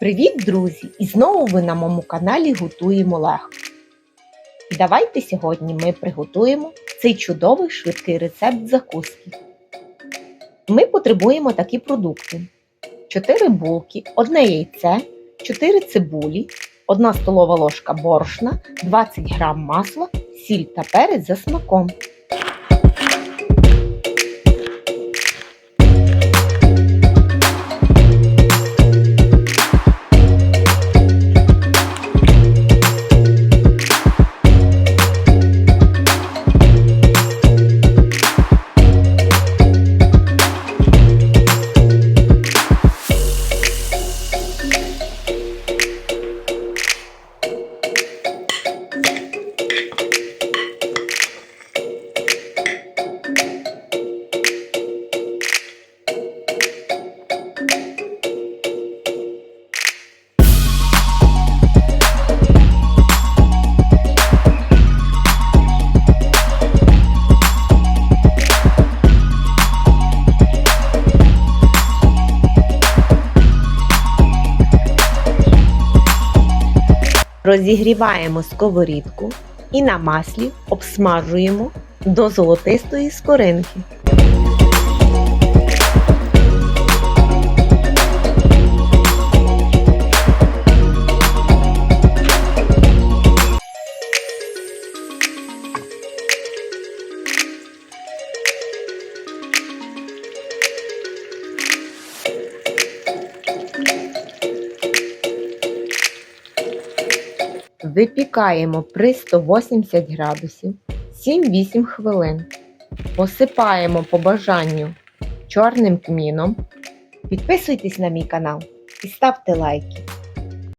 Привіт, друзі! І знову ви на моєму каналі готуємо легко. І давайте сьогодні ми приготуємо цей чудовий швидкий рецепт закуски. Ми потребуємо такі продукти: 4 булки, 1 яйце, 4 цибулі, 1 столова ложка борошна, 20 г масла, сіль та перець за смаком. Розігріваємо сковорідку і на маслі обсмажуємо до золотистої скоринки. Випікаємо при 180 градусів 7-8 хвилин. Посипаємо по бажанню чорним кміном. Підписуйтесь на мій канал і ставте лайки.